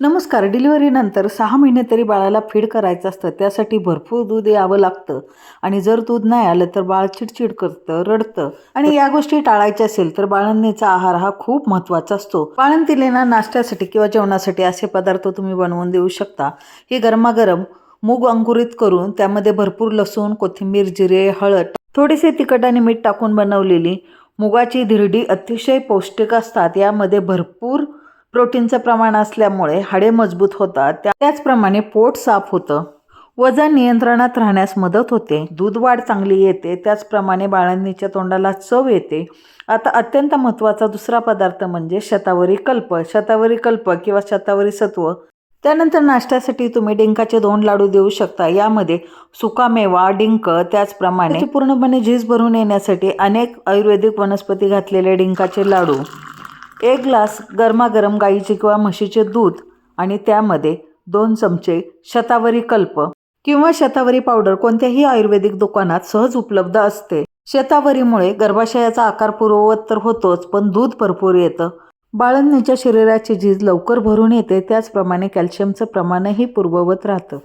नमस्कार डिलिव्हरीनंतर सहा महिने तरी बाळाला फीड करायचं असतं त्यासाठी भरपूर दूध यावं लागतं. आणि जर दूध नाही आलं तर बाळ चिडचिड करतं रडतं. आणि या गोष्टी टाळायच्या असेल तर बाळंतीचा आहार हा खूप महत्त्वाचा असतो. बाळंतीलेना नाश्त्यासाठी किंवा जेवणासाठी असे पदार्थ तुम्ही बनवून देऊ शकता. हे गरमागरम मूग अंकुरित करून त्यामध्ये भरपूर लसूण कोथिंबीर जिरे हळद थोडेसे तिखट आणि मीठ टाकून बनवलेली मुगाची धिरडी अतिशय पौष्टिक असतात. यामध्ये भरपूर प्रोटीनचं प्रमाण असल्यामुळे हाडे मजबूत होतात. त्या- त्याचप्रमाणे पोट साफ होतं. वजन नियंत्रणात राहण्यास मदत होते. दूध वाढ चांगली येते. त्याचप्रमाणे बाळांनीच्या तोंडाला चव येते. आता अत्यंत महत्त्वाचा दुसरा पदार्थ म्हणजे शतावरी कल्प. शतावरी कल्प किंवा शतावरी सत्व. त्यानंतर नाश्त्यासाठी तुम्ही डिंकाचे दोन लाडू देऊ शकता. यामध्ये सुकामेवा डिंक त्याचप्रमाणे पूर्णपणे झीज भरून येण्यासाठी अनेक आयुर्वेदिक वनस्पती घातलेले डिंकाचे लाडू. एक ग्लास गरमागरम गाईचे किंवा म्हशीचे दूध आणि त्यामध्ये दोन चमचे शतावरी कल्प किंवा शतावरी पावडर कोणत्याही आयुर्वेदिक दुकानात सहज उपलब्ध असते. शतावरीमुळे गर्भाशयाचा आकार पूर्ववत तर होतोच पण दूध भरपूर येतं. बाळंनीच्या शरीराची झीज लवकर भरून येते त्याचप्रमाणे कॅल्शियमचं प्रमाणही पूर्ववत राहतं.